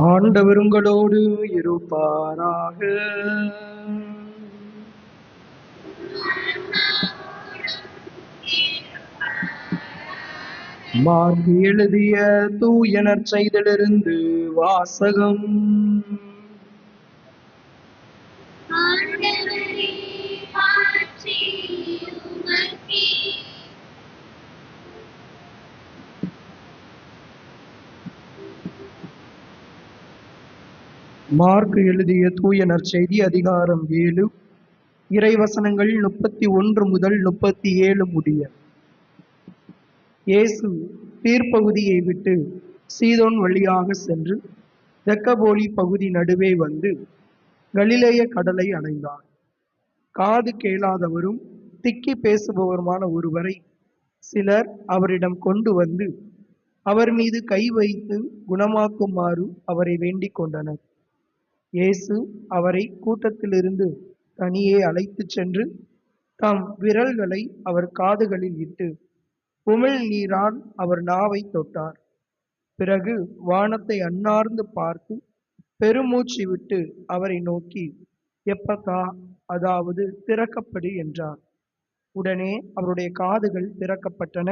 ஆண்டவர் உங்களோடு இருப்பாராக. மார்க் எழுதிய தூயனர் செய்திலிருந்து வாசகம். ஆண்டவரே மார்க் எழுதிய தூய நற்செய்தி அதிகாரம் ஏழு இறைவசனங்கள் முப்பத்தி ஒன்று முதல் முப்பத்தி ஏழு முடிய. இயேசு தீர்ப்பகுதியை விட்டு சீதோன் வழியாக சென்று தெக்கபோலி பகுதி நடுவே வந்து கலிலேய கடலை அடைந்தார். காது கேளாதவரும் திக்கி பேசுபவருமான ஒருவரை சிலர் அவரிடம் கொண்டு வந்து அவர் மீது கை வைத்து குணமாக்குமாறு அவரை வேண்டிக் கொண்டனர். இயேசு அவரை கூட்டத்திலிருந்து தனியே அழைத்துச் சென்று தம் விரல்களை அவர் காதுகளில் இட்டு உமிழ் நீரால் அவர் நாவை தொட்டார். பிறகு வானத்தை அன்னார்ந்து பார்த்து பெருமூச்சு விட்டு அவரை நோக்கி எப்பத்தா அதாவது திறக்கப்படு என்றார். உடனே அவருடைய காதுகள் திறக்கப்பட்டன.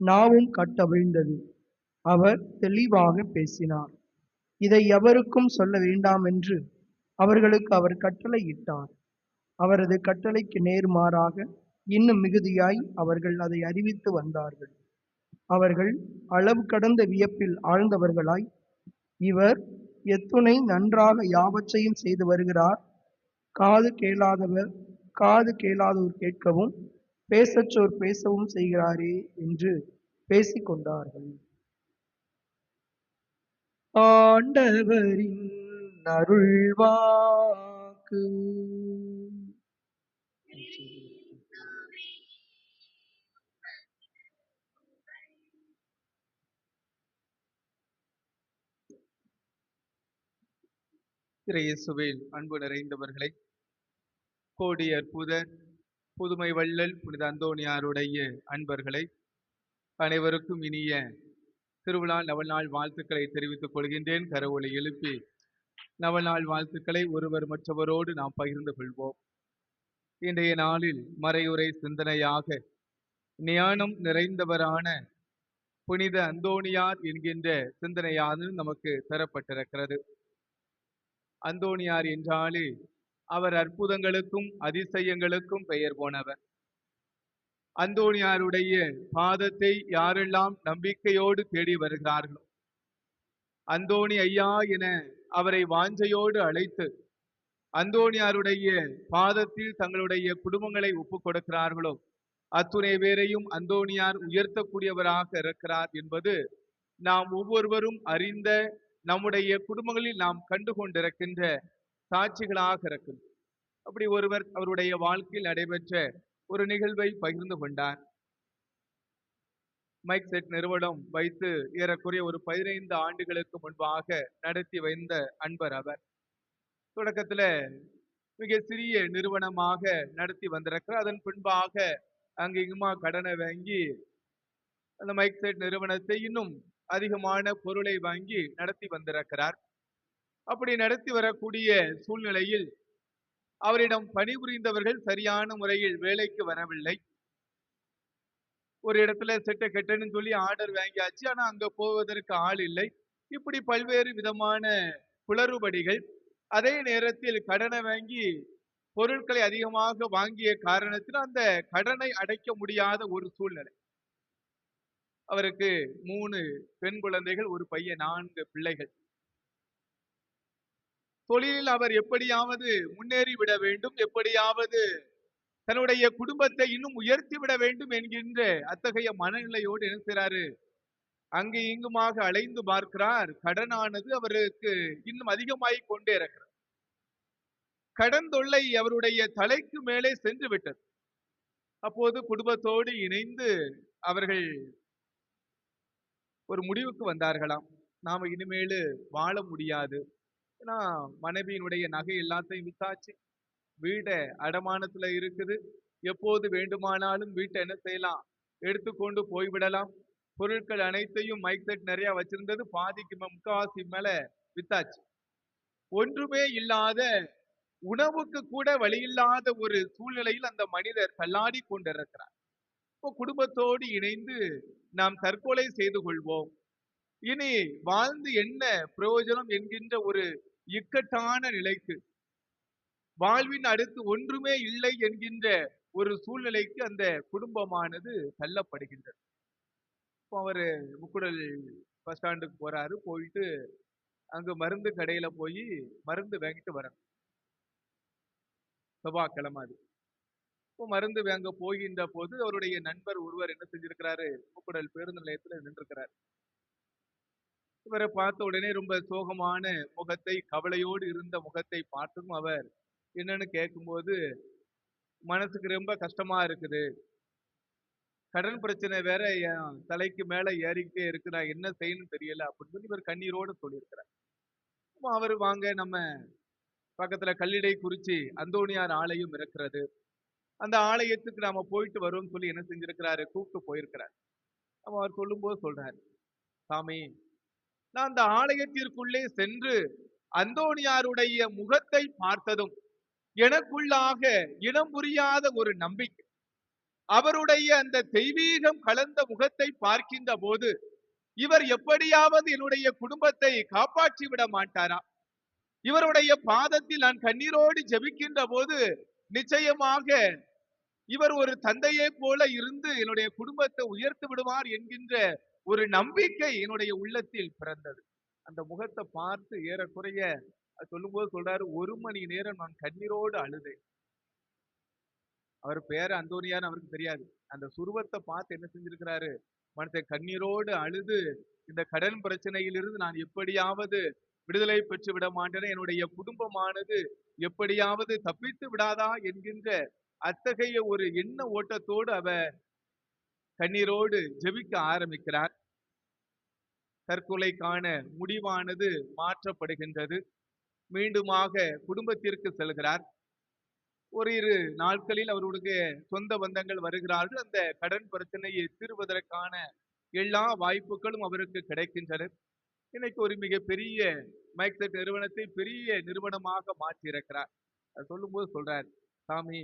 நாவும் கட்டவிழ்ந்தது. அவர் தெளிவாக பேசினார். இதை எவருக்கும் சொல்ல வேண்டாம் என்று அவர்களுக்கு அவர் கட்டளையிட்டார் அவரது கட்டளைக்கு நேர்மாறாக இன்னும் மிகுதியாய் அவர்கள் அதை அறிவித்து வந்தார்கள். அவர்கள் அளவு கடந்த வியப்பில் ஆழ்ந்தவர்களாய் இவர் எத்துணை நன்றாக யாவற்றையும் செய்து வருகிறார். காது கேளாதவர் காது கேளாதோர் கேட்கவும் பேசச்சோர் பேசவும் செய்கிறாரே என்று பேசிக்கொண்டார்கள் ஆண்டவரின் அருள்வாக்கு. இயேசுவில் அன்பு நிறைந்தவர்களை கோடி அற்புதர் புதுமை வள்ளல் புனித அந்தோணியாருடைய அன்பர்களை அனைவருக்கும் இனிய திருவிழா நவநாள் வாழ்த்துக்களை தெரிவித்துக் கொள்கின்றேன். கரவொலி எழுப்பி நவநாள் வாழ்த்துக்களை ஒருவர் மற்றவரோடு நாம் பகிர்ந்து கொள்வோம். இன்றைய நாளில் மறையுறை சிந்தனையாக ஞானம் நிறைந்தவரான புனித அந்தோணியார் என்கின்ற சிந்தனையானது நமக்கு தரப்பட்டிருக்கிறது. அந்தோணியார் என்றாலே அவர் அற்புதங்களுக்கும் அதிசயங்களுக்கும் பெயர் போனவர். அந்தோணியாருடைய பாதத்தை யாரெல்லாம் நம்பிக்கையோடு தேடி வருகிறார்களோ அந்தோணி ஐயா என அவரை வாஞ்சையோடு அழைத்து அந்தோணியாருடைய பாதத்தில் தங்களுடைய குடும்பங்களை ஒப்புக் கொடுக்கிறார்களோ அத்துணை பேரையும் அந்தோணியார் உயர்த்தக்கூடியவராக இருக்கிறார் என்பது நாம் ஒவ்வொருவரும் அறிந்த நம்முடைய குடும்பங்களில் நாம் கண்டு கொண்டிருக்கின்ற சாட்சிகளாக இருக்கும் அப்படி ஒருவர் அவருடைய வாழ்க்கையில் நடைபெற்ற ஒரு நிகழ்வை பகிர்ந்து கொண்டார். மைக் செட் நிறுவனம் வைத்து ஏறக்குறைய ஒரு பதினைந்து ஆண்டுகளுக்கு முன்பாக நடத்தி வைந்த அன்பர் அவர். தொடக்கத்துல மிக சிறிய நிறுவனமாக நடத்தி வந்திருக்கிறார். அதன் பின்பாக அங்கு இங்குமா கடனை வாங்கி அந்த மைக் செட் நிறுவனத்தை இன்னும் அதிகமான பொருளை வாங்கி நடத்தி வந்திருக்கிறார். அப்படி நடத்தி வரக்கூடிய சூழ்நிலையில் அவரிடம் பணிபுரிந்தவர்கள் சரியான முறையில் வேலைக்கு வரவில்லை. ஒரு இடத்துல செட்டை கெட்டன்னு சொல்லி ஆர்டர் வாங்கியாச்சு. ஆனா அங்க போவதற்கு ஆள் இல்லை. இப்படி பல்வேறு விதமான குளறுபடிகள். அதே நேரத்தில் கடனை வாங்கி பொருட்களை அதிகமாக வாங்கிய காரணத்தில் அந்த கடனை அடைக்க முடியாத ஒரு சூழ்நிலை. அவருக்கு மூணு பெண் குழந்தைகள் ஒரு பையன் நான்கு பிள்ளைகள். தொழிலில் அவர் எப்படியாவது முன்னேறி விட வேண்டும் எப்படியாவது தன்னுடைய குடும்பத்தை இன்னும் உயர்த்தி விட வேண்டும் என்கின்ற அத்தகைய மனநிலையோடு என்ன அங்கு இங்குமாக அலைந்து பார்க்கிறார் கடனானது அவருக்கு இன்னும் அதிகமாகி கொண்டே இருக்கிறார் கடன் தொல்லை அவருடைய தலைக்கு மேலே சென்று விட்டது. அப்போது குடும்பத்தோடு இணைந்து அவர்கள் ஒரு முடிவுக்கு வந்தார்களாம். நாம இனிமேலு வாழ முடியாது. ஏன்னா மனைவியினுடைய நகை எல்லாத்தையும் வித்தாச்சு. வீடை அடமானத்துல இருக்குது. எப்போது வேண்டுமானாலும் வீட்டை என்ன செய்யலாம்? எடுத்துக்கொண்டு போய்விடலாம். பொருட்கள் அனைத்தையும் மைக் செட் நிறைய வச்சிருந்தது. பாதிக்கு மே- முக்காவாசி மேல வித்தாச்சு. ஒன்றுமே இல்லாத உணவுக்கு கூட வழியில்லாத ஒரு சூழ்நிலையில் அந்த மனிதர் தள்ளாடி கொண்டிருக்கிறார். இப்போ குடும்பத்தோடு இணைந்து நாம் தற்கொலை செய்து கொள்வோம். இனி வாழ்ந்து என்ன பிரயோஜனம் என்கின்ற ஒரு இக்கட்டான நிலைக்கு. வாழ்வின் அடுத்து ஒன்றுமே இல்லை என்கின்ற ஒரு சூழ்நிலைக்கு அந்த குடும்பமானது தள்ளப்படுகின்றது. இப்போ அவரு முக்குடல் பஸ் ஸ்டாண்டுக்கு போறாரு போயிட்டு அங்க மருந்து கடையில போய் மருந்து வாங்கிட்டு வரார் செவ்வாய்க்கிழமை அது. இப்போ மருந்து வாங்க போகின்ற போது அவருடைய நண்பர் ஒருவர் என்ன செஞ்சிருக்கிறாரு? முக்குடல் பேருந்து நிலையத்துல நின்றுக்கிறார் இவரை பார்த்த உடனே ரொம்ப சோகமான முகத்தை கவலையோடு இருந்த முகத்தை பார்த்தும் அவர் என்னன்னு கேட்கும்போது மனசுக்கு ரொம்ப கஷ்டமா இருக்குது. கடன் பிரச்சனை வேற என் தலைக்கு மேல ஏறிக்கிட்டே இருக்கு. நான் என்ன செய்யணும்னு தெரியல. அப்படின்னு சொல்லி இவர் கண்ணீரோடு சொல்லியிருக்கிறார். அவர் வாங்க நம்ம பக்கத்துல கல்லிடை குறிச்சி அந்தோணியார் ஆலயம் இருக்கிறது அந்த ஆலயத்துக்கு நாம போயிட்டு வரோம்னு சொல்லி என்ன செஞ்சிருக்கிறாரு? கூப்பிட்டு போயிருக்கிறார். நம்ம அவர் சொல்லும்போது சொல்றாரு சாமி நான் அந்த ஆலயத்திற்குள்ளே சென்று அந்தோணியாருடைய முகத்தை பார்த்ததும் எனக்குள்ளாக இனம் புரியாத ஒரு நம்பிக்கை. அவருடைய அந்த தெய்வீகம் கலந்த முகத்தை பார்க்கின்ற போது இவர் எப்படியாவது என்னுடைய குடும்பத்தை காப்பாற்றி விட மாட்டாரா? இவருடைய பாதத்தில் நான் கண்ணீரோடு ஜெபிக்கின்ற போது நிச்சயமாக இவர் ஒரு தந்தையை போல இருந்து என்னுடைய குடும்பத்தை உயர்த்து விடுவார் என்கின்ற ஒரு நம்பிக்கை என்னுடைய உள்ளத்தில் பிறந்தது. அந்த முகத்தை பார்த்து ஏறக்குறைய அது சொல்லும்போது சொல்றாரு ஒரு மணி நேரம் நான் கண்ணீரோடு அழுதேன். அவர் பேர் அந்தோனியான்னு அவருக்கு தெரியாது. அந்த சுருவத்தை பார்த்து என்ன செஞ்சிருக்கிறாரு? மனத்தை கண்ணீரோடு அழுது இந்த கடன் பிரச்சனையிலிருந்து நான் எப்படியாவது விடுதலை பெற்று விட மாட்டேன் என்னுடைய குடும்பமானது எப்படியாவது தப்பித்து விடாதா என்கின்ற அத்தகைய ஒரு எண்ண ஓட்டத்தோடு அவ கண்ணீரோடு ஜெபிக்க ஆரம்பிக்கிறார். தற்கொலைக்கான முடிவானது மாற்றப்படுகின்றது. மீண்டுமாக குடும்பத்திற்கு செல்கிறார். ஒரு இரு நாட்களில் அவருடைய சொந்த பந்தங்கள் வருகிறார்கள். அந்த கடன் பிரச்சனையை தீர்வதற்கான எல்லா வாய்ப்புகளும் அவருக்கு கிடைக்கின்றன. இன்னைக்கு ஒரு மிகப்பெரிய மைக்செட் நிறுவனத்தை பெரிய நிறுவனமாக மாற்றியிருக்கிறார். அது சொல்லும்போது சொல்றார் சாமி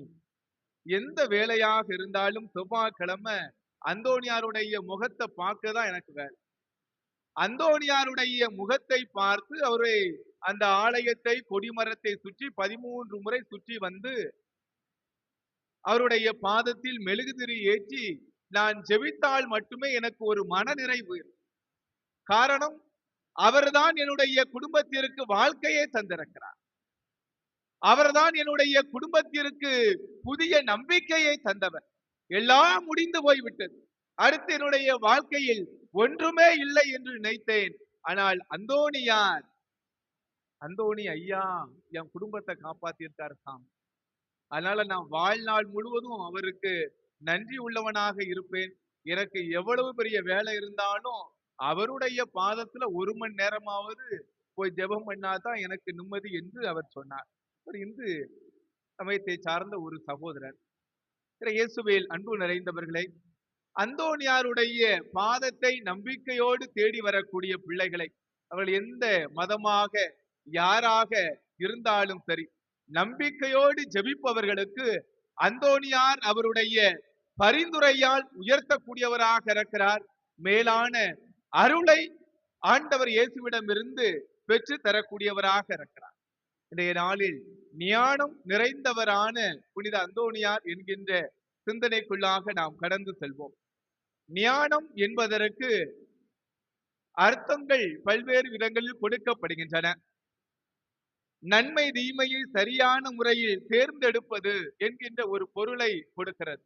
எந்த வேலையாக இருந்தாலும் செவ்வாய்க்கிழமை அந்தோனியாருடைய முகத்தை பார்க்க தான் எனக்கு வேலை. அந்தோனியாருடைய முகத்தை பார்த்து அவரை அந்த ஆலயத்தை கொடிமரத்தை சுற்றி பதிமூன்று முறை சுற்றி வந்து அவருடைய பாதத்தில் மெழுகுதிரி ஏற்றி நான் ஜெபித்தால் மட்டுமே எனக்கு ஒரு மன நிறைவு காரணம் அவர்தான் என்னுடைய குடும்பத்திற்கு வாழ்க்கையை தந்திருக்கிறார். அவர்தான் என்னுடைய குடும்பத்திற்கு புதிய நம்பிக்கையை தந்தவர். எல்லாம் முடிந்து போய்விட்டது. அடுத்து என்னுடைய வாழ்க்கையில் ஒன்றுமே இல்லை என்று நினைத்தேன். ஆனால் அந்தோணியார் அந்தோணி ஐயா என் குடும்பத்தை காப்பாத்தியிருக்கார் சாமி அதனால நான் வாழ்நாள் முழுவதும் அவருக்கு நன்றி உள்ளவனாக இருப்பேன். எனக்கு எவ்வளவு பெரிய வேலை இருந்தாலும் அவருடைய பாதத்துல ஒரு மணி நேரமாவது போய் ஜெபம் பண்ணாதான் எனக்கு நிம்மதி என்று அவர் சொன்னார். இன்று இந்து சமயத்தை சார்ந்த ஒரு சகோதரர். திரு இயேசுவேல் அன்பு நிறைந்தவர்களை அந்தோனியாருடைய பாதத்தை நம்பிக்கையோடு தேடி வரக்கூடிய பிள்ளைகளை அவர்கள் எந்த மதமாக யாராக இருந்தாலும் சரி நம்பிக்கையோடு ஜெபிப்பவர்களுக்கு அந்தோனியார் அவருடைய பரிந்துரையால் உயர்த்தக்கூடியவராக இருக்கிறார். மேலான அருளை ஆண்டவர் இயேசுவிடமிருந்து பெற்று தரக்கூடியவராக இருக்கிறார். இன்றைய நாளில் ஞானம் நிறைந்தவரான புனித அந்தோணியார் என்கின்ற சிந்தனைக்குள்ளாக நாம் கடந்து செல்வோம். ஞானம் என்பதற்கு அர்த்தங்கள் பல்வேறு விதங்களில் கொடுக்கப்படுகின்றன. நன்மை தீமையை சரியான முறையில் தேர்ந்தெடுப்பது என்கின்ற ஒரு பொருளை கொடுக்கிறது.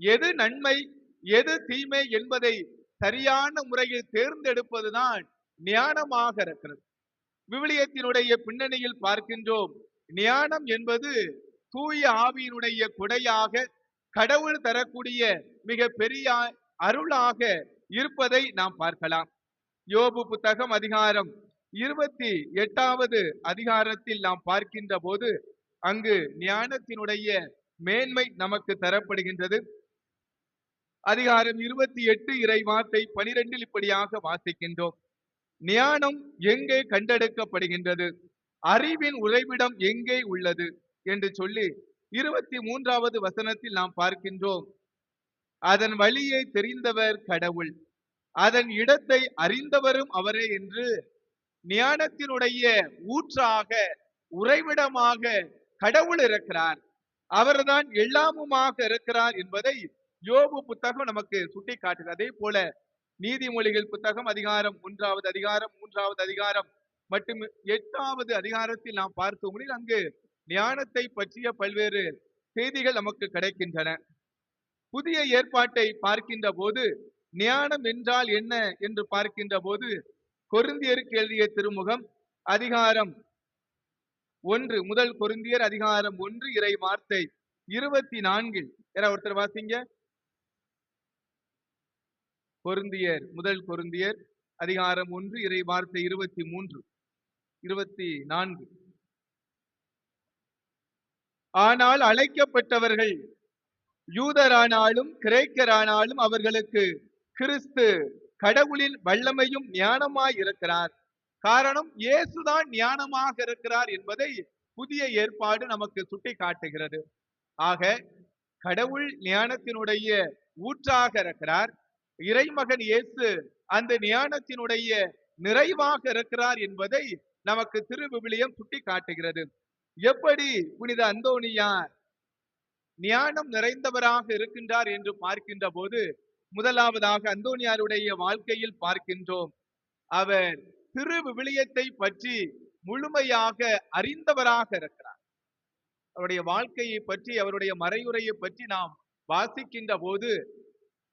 எது நன்மை எது தீமை என்பதை சரியான முறையில் தேர்ந்தெடுப்பதுதான் ஞானமாக இருக்கிறது. விவிலியத்தினுடைய பின்னணியில் பார்க்கின்றோம். ஞானம் என்பது தூய ஆவியினுடைய கொடையாக கடவுள் தரக்கூடிய மிக பெரிய அருளாக இருப்பதை நாம் பார்க்கலாம். யோபு புத்தகம் அதிகாரம் இருபத்தி எட்டாவது அதிகாரத்தில் நாம் பார்க்கின்ற போது அங்கு ஞானத்தினுடைய மேன்மை நமக்கு தரப்படுகின்றது. அதிகாரம் இருபத்தி எட்டு இறை வார்த்தை பனிரெண்டில் இப்படியாக வாசிக்கின்றோம். ஞானம் எங்கே கண்டெடுக்கப்படுகின்றது? அறிவின் உறைவிடம் எங்கே உள்ளது? என்று சொல்லி இருபத்தி மூன்றாவது வசனத்தில் நாம் பார்க்கின்றோம். அதன் வழியை தெரிந்தவர் கடவுள். அதன் இடத்தை அறிந்தவரும் அவரே என்று ஞானத்தினுடைய ஊற்றாக உறைவிடமாக கடவுள் இருக்கிறார் அவர்தான் எல்லாமுமாக இருக்கிறார் என்பதை யோபு புத்தகம் நமக்கு சுட்டி காட்டுகிறது அதே போல நீதிமொழிகள் புத்தகம் அதிகாரம் மூன்றாவது அதிகாரம் மூன்றாவது அதிகாரம் மற்றும் எட்டாவது அதிகாரத்தில் நாம் பார்க்க முடியும் அங்கு ஞானத்தை பற்றிய பல்வேறு செய்திகள் நமக்கு கிடைக்கின்றன. புதிய ஏற்பாட்டை பார்க்கின்ற போது ஞானம் என்றால் என்ன என்று பார்க்கின்ற போது கொருந்தியருக்கு எழுதிய திருமுகம் அதிகாரம் ஒன்று முதல் கொருந்தியர் அதிகாரம் ஒன்று இறை வார்த்தை இருபத்தி நான்கில். யாராவது ஒருத்தர் வாசிங்க? பொருந்தியர் முதல் பொருந்தியர் அதிகாரம் ஒன்று இறை வார்த்தை இருபத்தி மூன்று. இருபத்தி நான்கு. ஆனால் அழைக்கப்பட்டவர்கள் யூதரானாலும் கிரேக்கரானாலும் அவர்களுக்கு கிறிஸ்து கடவுளின் வல்லமையும் ஞானமாய் இருக்கிறார். காரணம் இயேசுதான் ஞானமாக இருக்கிறார் என்பதை புதிய ஏற்பாடு நமக்கு சுட்டி காட்டுகிறது ஆக கடவுள் ஞானத்தினுடைய ஊற்றாக இருக்கிறார். இறைமகன் இயேசு அந்த ஞானத்தினுடைய நிறைவாக இருக்கிறார் என்பதை நமக்கு திருவிவிலியம் சுட்டி காட்டுகிறது எப்படி புனித அந்தோனியார் ஞானம் நிறைந்தவராக இருக்கின்றார் என்று பார்க்கின்ற போது முதலாவதாக அந்தோனியாருடைய வாழ்க்கையில் பார்க்கின்றோம். அவர் திரு விவிலியத்தை பற்றி முழுமையாக அறிந்தவராக இருக்கிறார். அவருடைய வாழ்க்கையை பற்றி அவருடைய மறையுரையை பற்றி நாம் வாசிக்கின்ற போது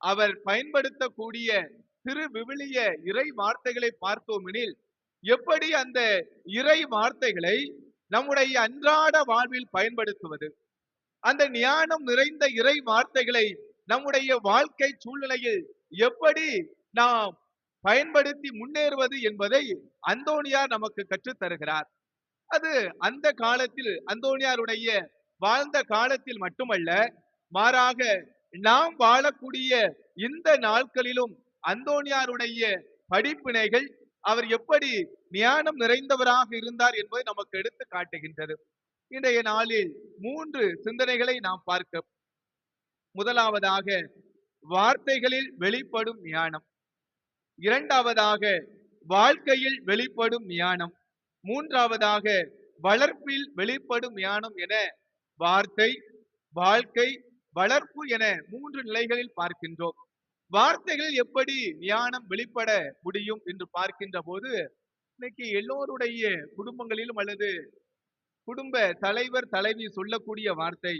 அவர் பயன்படுத்தக்கூடிய திரு விவிலிய இறை வார்த்தைகளை பார்த்தோமெனில் எப்படி அந்த இறை வார்த்தைகளை நம்முடைய அன்றாட வாழ்வில் பயன்படுத்துவது? அந்த ஞானம் நிறைந்த இறை வார்த்தைகளை நம்முடைய வாழ்க்கை சூழ்நிலையில் எப்படி நாம் பயன்படுத்தி முன்னேறுவது என்பதை அந்தோனியார் நமக்கு கற்றுத் தருகிறார் அது அந்த காலத்தில் அந்தோனியாருடைய வாழ்ந்த காலத்தில் மட்டுமல்ல மாறாக நாம் வாழக்கூடிய இந்த நாட்களிலும் அந்தோனியாருடைய படிப்பினைகள் அவர் எப்படி ஞானம் நிறைந்தவராக இருந்தார் என்பதை நமக்கு எடுத்து காட்டுகின்றது. இன்றைய நாளில் மூன்று சிந்தனைகளை நாம் பார்க்க முதலாவதாக வார்த்தைகளில் வெளிப்படும் ஞானம் இரண்டாவதாக வாழ்க்கையில் வெளிப்படும் ஞானம் மூன்றாவதாக வளர்ப்பில் வெளிப்படும் ஞானம் என வார்த்தை வாழ்க்கை வளர்ப்பு என மூன்று நிலைகளில் பார்க்கின்றோம். வார்த்தைகளில் எப்படி ஞானம் வெளிப்பட முடியும் என்று பார்க்கின்ற போது இன்னைக்கு எல்லோருடைய குடும்பங்களிலும் அல்லது குடும்ப தலைவர் தலைவி சொல்லக்கூடிய வார்த்தை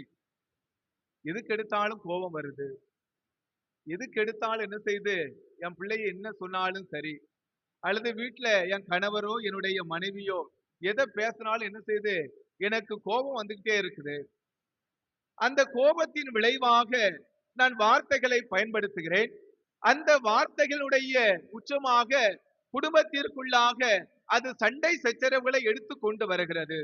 எதுக்கெடுத்தாலும் கோபம் வருது? எதுக்கு எடுத்தாலும் என்ன செய்து? என் பிள்ளைய என்ன சொன்னாலும் சரி. அல்லது வீட்டுல என் கணவரோ என்னுடைய மனைவியோ எதை பேசினாலும் என்ன செய்து? எனக்கு கோபம் வந்துகிட்டே இருக்குது. அந்த கோபத்தின் விளைவாக நான் வார்த்தைகளை பயன்படுத்துகிறேன். அந்த வார்த்தைகளுடைய உச்சமாக குடும்பத்திற்குள்ளாக அது சண்டை சச்சரவுகளை எடுத்து கொண்டு வருகிறது.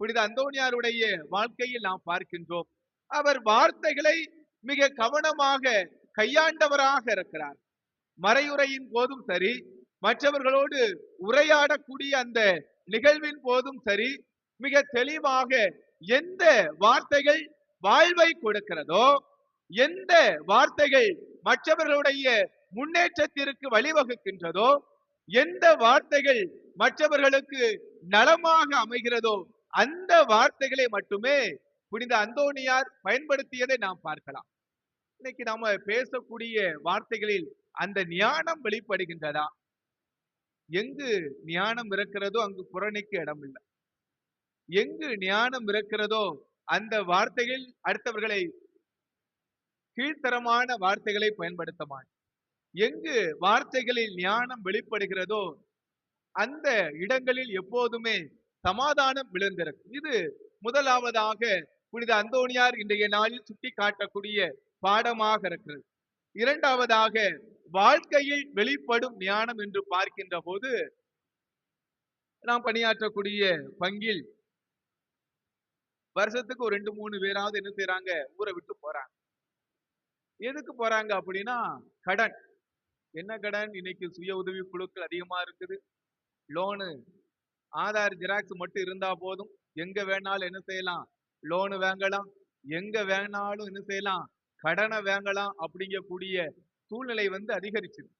புனித அந்தோனியாருடைய வாழ்க்கையில் நாம் பார்க்கின்றோம். அவர் வார்த்தைகளை மிக கவனமாக கையாண்டவராக இருக்கிறார். மறையுறையின் போதும் சரி மற்றவர்களோடு உரையாடக்கூடிய அந்த நிகழ்வின் போதும் சரி மிக தெளிவாக எந்த வார்த்தைகள் வாழ்வை கொடுக்கிறதோ எந்த வார்த்தைகள் மற்றவர்களுடைய முன்னேற்றத்திற்கு வழிவகுக்கின்றதோ எந்த வார்த்தைகள் மற்றவர்களுக்கு நலமாக அமைகிறதோ அந்த வார்த்தைகளை மட்டுமே புனித அந்தோணியார் பயன்படுத்தியதை நாம் பார்க்கலாம். இன்னைக்கு நாம பேசக்கூடிய வார்த்தைகளில் அந்த ஞானம் வெளிப்படுகின்றதா? எங்கு ஞானம் இருக்கிறதோ அங்கு புறணிக்கு இடம் இல்லை எங்கு ஞானம் இருக்கிறதோ அந்த வார்த்தைகள் அடுத்தவர்களை கீழ்த்தரமான வார்த்தைகளை பயன்படுத்த எங்கு வார்த்தைகளில் ஞானம் வெளிப்படுகிறதோ அந்த இடங்களில் எப்போதுமே சமாதானம் விழுந்திருக்கும் இது முதலாவதாக புனித அந்தோணியார் இன்றைய நாளில் சுட்டி காட்டக்கூடிய பாடமாக இருக்கிறது. இரண்டாவதாக வாழ்க்கையில் வெளிப்படும் ஞானம் என்று பார்க்கின்ற போது நாம் பணியாற்றக்கூடிய பங்கில் வருஷத்துக்கு ஒரு ரெண்டு மூணு பேராவது என்ன செய்யறாங்க ஊரை விட்டு போறாங்க. எதுக்கு போறாங்க அப்படின்னா கடன். என்ன கடன்? இன்னைக்கு சுய உதவி குழுக்கள் அதிகமா இருக்குது. லோனு ஆதார் ஜெராக்ஸ் மட்டும் இருந்தா போதும். எங்க வேணாலும் என்ன செய்யலாம்? லோனு வாங்கலாம். எங்க வேணாலும் என்ன செய்யலாம்? கடனை வாங்கலாம் அப்படிங்கக்கூடிய சூழ்நிலை வந்து அதிகரிச்சுது.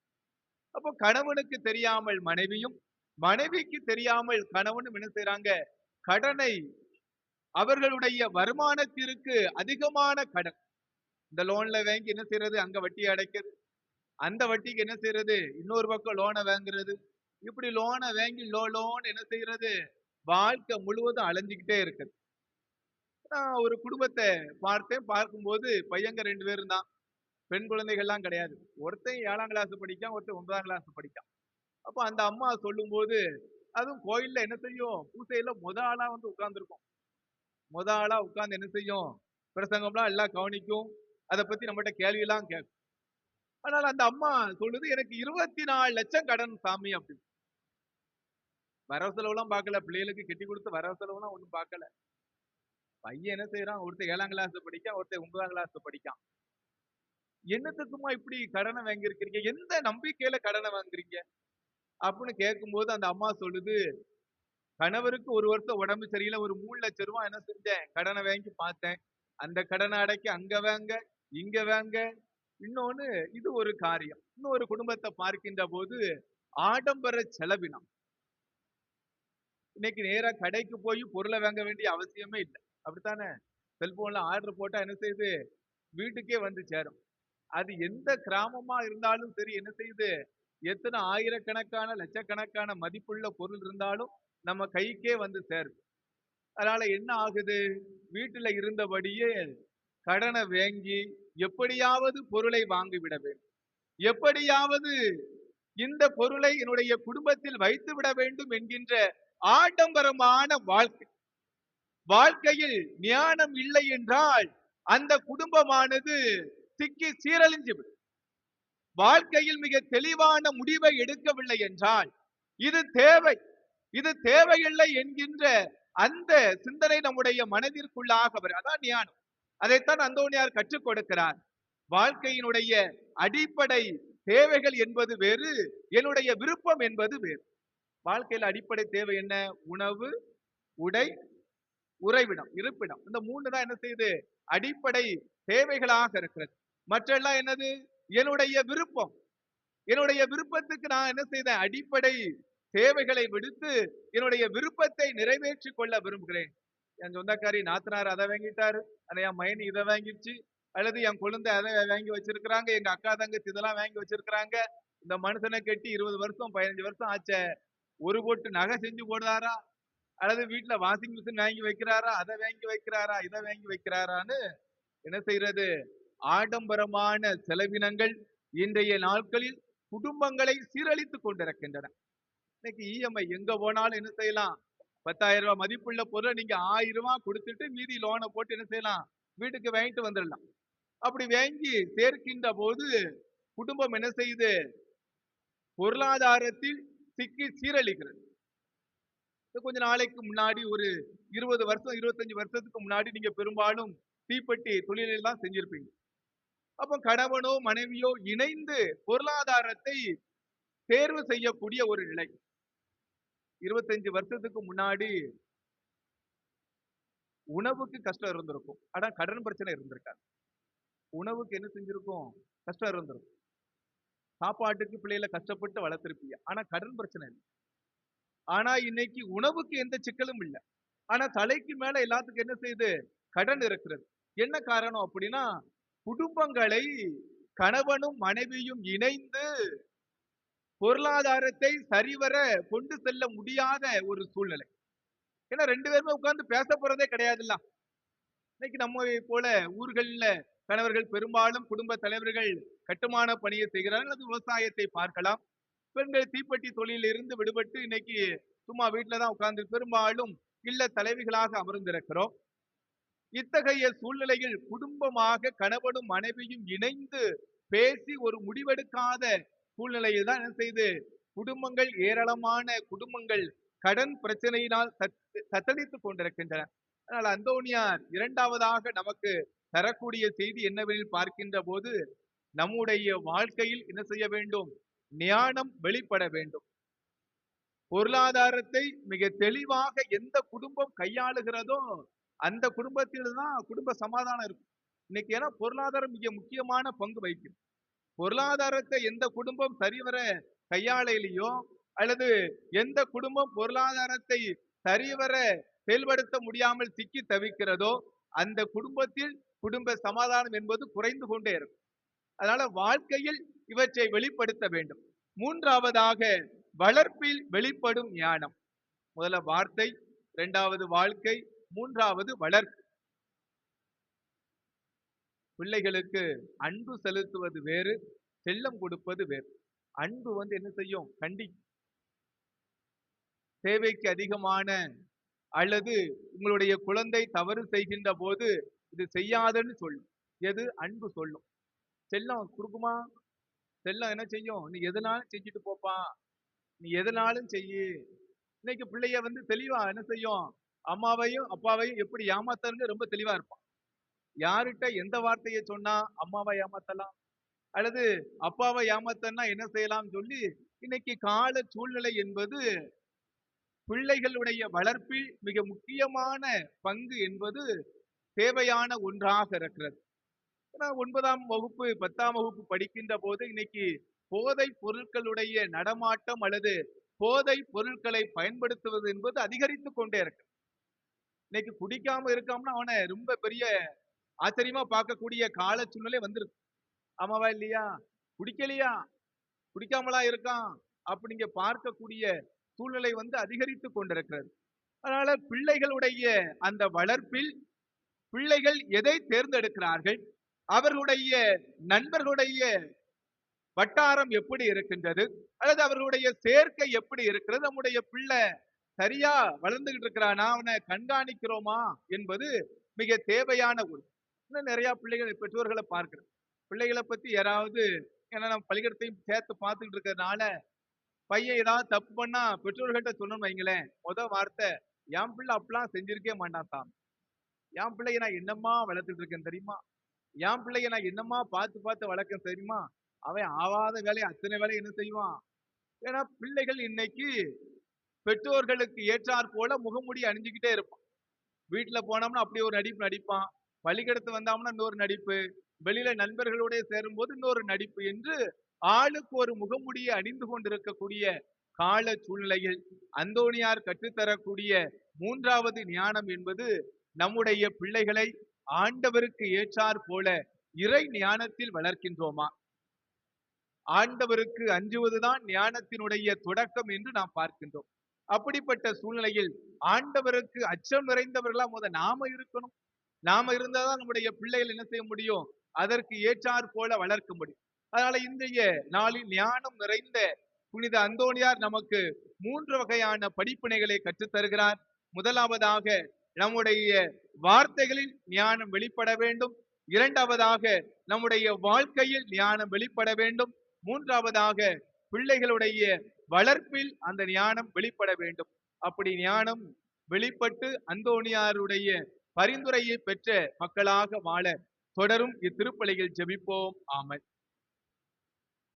அப்போ கணவனுக்கு தெரியாமல் மனைவியும் மனைவிக்கு தெரியாமல் கணவனும் என்ன செய்யறாங்க கடனை அவர்களுடைய வருமானத்திற்கு அதிகமான கடன். இந்த லோன்ல வாங்கி என்ன செய்யறது? அங்க வட்டி அடைக்கிறது. அந்த வட்டிக்கு என்ன செய்யறது? இன்னொரு பக்கம் லோனை வாங்குறது. இப்படி லோனை வாங்கி லோ லோன் என்ன செய்யறது? வாழ்க்கை முழுவதும் அலைஞ்சிக்கிட்டே இருக்குது. நான் ஒரு குடும்பத்தை பார்த்தேன். பார்க்கும்போது பையங்க ரெண்டு பேரும் தான். பெண் குழந்தைகள்லாம் கிடையாது. ஒருத்தன் ஏழாம் கிளாஸ் படிக்கான் ஒருத்தன் ஒன்பதாம் கிளாஸ் படிக்கான். அப்போ அந்த அம்மா சொல்லும்போது அதுவும் கோயில்ல என்ன செய்யும்? பூசையில் முத ஆளாக வந்து உட்காந்துருக்கும் முத ஆளா உட்காந்து என்ன செய்யும்? பிரசங்கம்லாம் எல்லாம் கவனிக்கும். அதை பத்தி நம்மகிட்ட கேள்வி எல்லாம் கேட்கும் ஆனால் அந்த அம்மா சொல்லுது எனக்கு இருபத்தி நாலு லட்சம் கடன் சாமி அப்படின்னு. வரவு செலவுலாம் பார்க்கல. பிள்ளைகளுக்கு கெட்டி கொடுத்து வரவு செலவுலாம் ஒன்றும் பார்க்கல. பையன் என்ன செய்யறான் ஒருத்தர் ஏழாம் கிளாஸ் படிக்கான் ஒருத்தர் ஒன்பதாம் கிளாஸ் படிக்கான். என்னத்துக்குமா இப்படி கடனை வாங்கியிருக்கிறீங்க? எந்த நம்பிக்கையில கடனை வாங்குறீங்க? அப்படின்னு கேட்கும்போது அந்த அம்மா சொல்லுது கணவருக்கு ஒரு வருஷம் உடம்பு சரியில்லை. ஒரு மூணு லட்ச ரூபா என்ன செஞ்சேன்? கடனை வாங்கி பார்த்தேன். அந்த கடனை அடைக்க அங்க வாங்க. இங்க வாங்க. இன்னொன்னு இது ஒரு காரியம். இன்னொரு குடும்பத்தை பார்க்கின்ற போது ஆடம்பர செலவினம். இன்னைக்கு நேரா கடைக்கு போய் பொருளை வாங்க வேண்டிய அவசியமே இல்லை. அப்படித்தானே? செல்போன்ல ஆர்டர் போட்டா என்ன செய்யுது? வீட்டுக்கே வந்து சேரும். அது எந்த கிராமமா இருந்தாலும் சரி என்ன செய்யுது? எத்தனை ஆயிரக்கணக்கான லட்சக்கணக்கான மதிப்புள்ள பொருள் இருந்தாலும் நம்ம கைக்கே வந்து சேருது. அதனால என்ன ஆகுது? வீட்டுல இருந்தபடியே கடனை வாங்கி எப்படியாவது பொருளை வாங்கிவிட வேண்டும். எப்படியாவது இந்த பொருளை என்னுடைய குடும்பத்தில் வைத்து விட வேண்டும் என்கின்ற ஆடம்பரமான வாழ்க்கை. வாழ்க்கையில் ஞானம் இல்லை என்றால் அந்த குடும்பமானது சிக்கி சீரழிஞ்சு விடும். வாழ்க்கையில் மிக தெளிவான முடிவை எடுக்கவில்லை என்றால் இது தேவை. இது தேவையில்லை என்கின்ற அந்த சிந்தனை நம்முடைய மனதிற்குள்ளாக வரும். அதான் ஞானம். அதைத்தான் அந்தோனியார் கற்றுக் கொடுக்கிறார். வாழ்க்கையினுடைய அடிப்படை தேவைகள் என்பது வேறு என்னுடைய விருப்பம் என்பது வேறு. வாழ்க்கையில் அடிப்படை தேவை என்ன? உணவு உடை உறைவிடம் இருப்பிடம். இந்த மூணு தான் என்ன செய்யுது? அடிப்படை தேவைகளாக இருக்கிறது. மற்றெல்லாம் என்னது? என்னுடைய விருப்பம். என்னுடைய விருப்பத்துக்கு நான் என்ன செய்தேன்? அடிப்படை தேவைகளை விடுத்து என்னுடைய விருப்பத்தை நிறைவேற்றிக் கொள்ள விரும்புகிறேன். என் சொந்தக்காரி நாத்தனார் அதை வாங்கிட்டாரு. அதை என் மைனி இதை வாங்கிடுச்சு அல்லது என் குழந்தை அதை வாங்கி வச்சிருக்கிறாங்க. எங்க அக்கா தங்கச்சி இதெல்லாம் வாங்கி வச்சிருக்கிறாங்க. இந்த மனுஷனை கட்டி இருபது வருஷம் பதினஞ்சு வருஷம் ஆச்சே. ஒரு போட்டு நகை செஞ்சு போடுறாரா? அல்லது வீட்டுல வாஷிங் மிஷின் வாங்கி வைக்கிறாரா? அதை வாங்கி வைக்கிறாரா? இதை வாங்கி வைக்கிறாரான்னு என்ன செய்யறது ஆடம்பரமான செலவினங்கள் இன்றைய நாட்களில் குடும்பங்களை சீரழித்துக் கொண்டிருக்கின்றன. இன்னைக்கு இஎம்ஐ எங்க போனாலும் என்ன செய்யலாம்? பத்தாயிரம் ரூபாய் மதிப்புள்ள பொருளை நீங்க ஆயிரம் ரூபாய் கொடுத்துட்டு மீதி லோனை போட்டு என்ன செய்யலாம்? வீட்டுக்கு வாங்கிட்டு வந்துடலாம். அப்படி வாங்கி சேர்க்கின்ற போது குடும்பம் என்ன செய்யுது? பொருளாதாரத்தில் சிக்கி சீரழிகிறது. கொஞ்ச நாளைக்கு முன்னாடி ஒரு இருபது வருஷம் இருபத்தஞ்சு வருஷத்துக்கு முன்னாடி நீங்க பெரும்பாலும் தீப்பெட்டி தொழிலில் தான் செஞ்சிருப்பீங்க. அப்போ கணவனோ மனைவியோ இணைந்து பொருளாதாரத்தை தேர்வு செய்யக்கூடிய ஒரு நிலை. இருபத்தஞ்சு வருஷத்துக்கு முன்னாடி உணவுக்கு கஷ்டம் இருந்திருக்கும். ஆனா கடன் பிரச்சனை இருந்திருக்காது. உணவுக்கு என்ன செஞ்சிருக்கும்? கஷ்டம் இருந்திருக்கும். சாப்பாட்டுக்கு பிள்ளைகளை கஷ்டப்பட்டு வளர்த்திருப்பீங்க. ஆனா கடன் பிரச்சனை இல்லை. ஆனா இன்னைக்கு உணவுக்கு எந்த சிக்கலும் இல்லை. ஆனா தலைக்கு மேல எல்லாத்துக்கும் என்ன செய்யுது? கடன் இருக்கிறது. என்ன காரணம் அப்படின்னா குடும்பங்களை கணவனும் மனைவியும் இணைந்து பொருளாதாரத்தை சரிவர கொண்டு செல்ல முடியாத ஒரு சூழ்நிலை. ஏன்னா ரெண்டு பேருமே உட்கார்ந்து பேச போறதே கிடையாதுல்ல. இன்னைக்கு நம்ம போல ஊர்கள்ல கணவர்கள் பெரும்பாலும் குடும்ப தலைவர்கள் கட்டுமான பணியை செய்கிறார்கள் அது விவசாயத்தை பார்க்கலாம். பெண்கள் தீப்பெட்டி தொழிலில் இருந்து விடுபட்டு இன்னைக்கு சும்மா வீட்டுல தான் உட்கார்ந்து பெரும்பாலும் இல்ல தலைவிகளாக அமர்ந்திருக்கிறோம். இத்தகைய சூழ்நிலையில் குடும்பமாக கணவனும் மனைவியும் இணைந்து பேசி ஒரு முடிவெடுக்காத சூழ்நிலையில் தான் என்ன செய்து? குடும்பங்கள் ஏராளமான குடும்பங்கள் கடன் பிரச்சனையினால் தத்- தத்தளித்துக் கொண்டிருக்கின்றன. அதனால் அந்தோனியார் இரண்டாவதாக நமக்கு தரக்கூடிய செய்தி என்னவெனில் பார்க்கின்ற போது நம்முடைய வாழ்க்கையில் என்ன செய்ய வேண்டும்? ஞானம் வெளிப்பட வேண்டும். பொருளாதாரத்தை மிக தெளிவாக எந்த குடும்பம் கையாளுகிறதோ அந்த குடும்பத்தில் தான் குடும்ப சமாதானம் இருக்கும். இன்னைக்கு ஏன்னா பொருளாதாரம் மிக முக்கியமான பங்கு வகிக்கும் பொருளாதாரத்தை எந்த குடும்பம் சரிவர கையாளையிலையோ அல்லது எந்த குடும்பம் பொருளாதாரத்தை சரிவர செயல்படுத்த முடியாமல் சிக்கி தவிக்கிறதோ அந்த குடும்பத்தில் குடும்ப சமாதானம் என்பது குறைந்து கொண்டே இருக்கும். அதனால வாழ்க்கையில் இவற்றை வெளிப்படுத்த வேண்டும். மூன்றாவதாக வளர்ப்பில் வெளிப்படும் ஞானம். முதல்ல வார்த்தை இரண்டாவது வாழ்க்கை மூன்றாவது வளர்ப்பு. பிள்ளைகளுக்கு அன்பு செலுத்துவது வேறு செல்லம் கொடுப்பது வேறு. அன்பு வந்து என்ன செய்யும்? கண்டி தேவைக்கு அதிகமான அல்லது உங்களுடைய குழந்தை தவறு செய்கின்ற போது இது செய்யாதன்னு சொல்லும். எது? அன்பு சொல்லும். செல்லம் கொடுக்குமா? செல்லம் என்ன செய்யும்? நீ எதனாலும் செஞ்சுட்டு போப்பா. நீ எதனாலும் செய்யு. இன்னைக்கு பிள்ளைய வந்து தெளிவா என்ன செய்யும்? அம்மாவையும் அப்பாவையும் எப்படி ஏமாத்தன்னு ரொம்ப தெளிவா இருப்பான். யார்கிட்ட எந்த வார்த்தையை சொன்னா அம்மாவை ஏமாத்தலாம்? அல்லது அப்பாவை ஏமாத்தன்னா என்ன செய்யலாம் சொல்லி இன்னைக்கு கால சூழ்நிலை என்பது பிள்ளைகளுடைய வளர்ப்பில் மிக முக்கியமான பங்கு என்பது தேவையான ஒன்றாக இருக்கிறது. ஏன்னா ஒன்பதாம் வகுப்பு பத்தாம் வகுப்பு படிக்கின்ற போது இன்னைக்கு போதை பொருட்களுடைய நடமாட்டம் அல்லது போதை பொருட்களை பயன்படுத்துவது என்பது அதிகரித்து கொண்டே இருக்கு. இன்னைக்கு குடிக்காம இருக்காமனா அவனை ரொம்ப பெரிய ஆச்சரியமா பார்க்கக்கூடிய கால சூழ்நிலை வந்திருக்கு. ஆமாவா இல்லையா? குடிக்கலையா? குடிக்காமலா இருக்கான்? அப்படிங்க பார்க்கக்கூடிய சூழ்நிலை வந்து அதிகரித்து கொண்டிருக்கிறது. அதனால பிள்ளைகளுடைய அந்த வளர்ப்பில் பிள்ளைகள் எதை தேர்ந்தெடுக்கிறார்கள்? அவர்களுடைய நண்பர்களுடைய வட்டாரம் எப்படி இருக்கின்றது? அல்லது அவர்களுடைய சேர்க்கை எப்படி இருக்கிறது? நம்முடைய பிள்ளை சரியா வளர்ந்துகிட்டு இருக்கிறானா? அவனை கண்காணிக்கிறோமா? என்பது மிக தேவையான ஒரு இன்னும் நிறைய பிள்ளைகள் பெற்றோர்களை பார்க்குறேன் பிள்ளைகளை பத்தி யாராவது ஏன்னா நம்ம பள்ளிக்கூடத்தையும் சேர்த்து பார்த்துக்கிட்டு இருக்கிறதுனால பையன் ஏதாவது தப்பு பண்ணா பெற்றோர்கள்ட்ட சொன்னோம்னு வைங்களேன் முத வார்த்தை என் பிள்ளை அப்படிலாம் செஞ்சிருக்கே மாட்டான் தான் என் பிள்ளைய நான் என்னம்மா வளர்த்துட்டு இருக்கேன் தெரியுமா? என் பிள்ளைய நான் என்னம்மா பார்த்து பார்த்து வளர்க்க தெரியுமா? அவன் ஆவாத வேலையை அத்தனை வேலையை என்ன செய்வான்? ஏன்னா பிள்ளைகள் இன்னைக்கு பெற்றோர்களுக்கு ஏற்றாற் போல முகமுடி அணிஞ்சுக்கிட்டே இருப்பான். வீட்டில் போனோம்னா அப்படி ஒரு நடிப்பு நடிப்பான். பள்ளிக்கடத்து வந்தோம்னா இன்னொரு நடிப்பு? வெளியில நண்பர்களோட சேரும்போது இன்னொரு நடிப்பு என்று ஆளுக்கு ஒரு முகமுடியை அணிந்து கொண்டிருக்கக்கூடிய கால சூழ்நிலையில் அந்தோணியார் கற்றுத்தரக்கூடிய மூன்றாவது ஞானம் என்பது நம்முடைய பிள்ளைகளை ஆண்டவருக்கு ஏற்றார் போல இறை ஞானத்தில் வளர்க்கின்றோமா? ஆண்டவருக்கு அஞ்சுவதுதான் ஞானத்தினுடைய தொடக்கம் என்று நாம் பார்க்கின்றோம். அப்படிப்பட்ட சூழ்நிலையில் ஆண்டவருக்கு அச்சம் நிறைந்தவர்களா முத நாம இருக்கணும்? நாம இருந்தாதான் நம்முடைய பிள்ளைகள் என்ன செய்ய முடியும்? அதற்கு ஏற்றாற் போல வளர்க்க முடியும். அதனால இன்றைய நாளில் ஞானம் நிறைந்த புனித அந்தோணியார் நமக்கு மூன்று வகையான படிப்பினைகளை கற்றுத்தருகிறார் முதலாவதாக நம்முடைய வார்த்தைகளில் ஞானம் வெளிப்பட வேண்டும். இரண்டாவதாக நம்முடைய வாழ்க்கையில் ஞானம் வெளிப்பட வேண்டும். மூன்றாவதாக பிள்ளைகளுடைய வளர்ப்பில் அந்த ஞானம் வெளிப்பட வேண்டும். அப்படி ஞானம் வெளிப்பட்டு அந்தோணியாருடைய பரிந்துரையை பெற்ற மக்களாக வாழ தொடரும் இத்திருப்பலியில் ஜெபிப்போம். ஆமை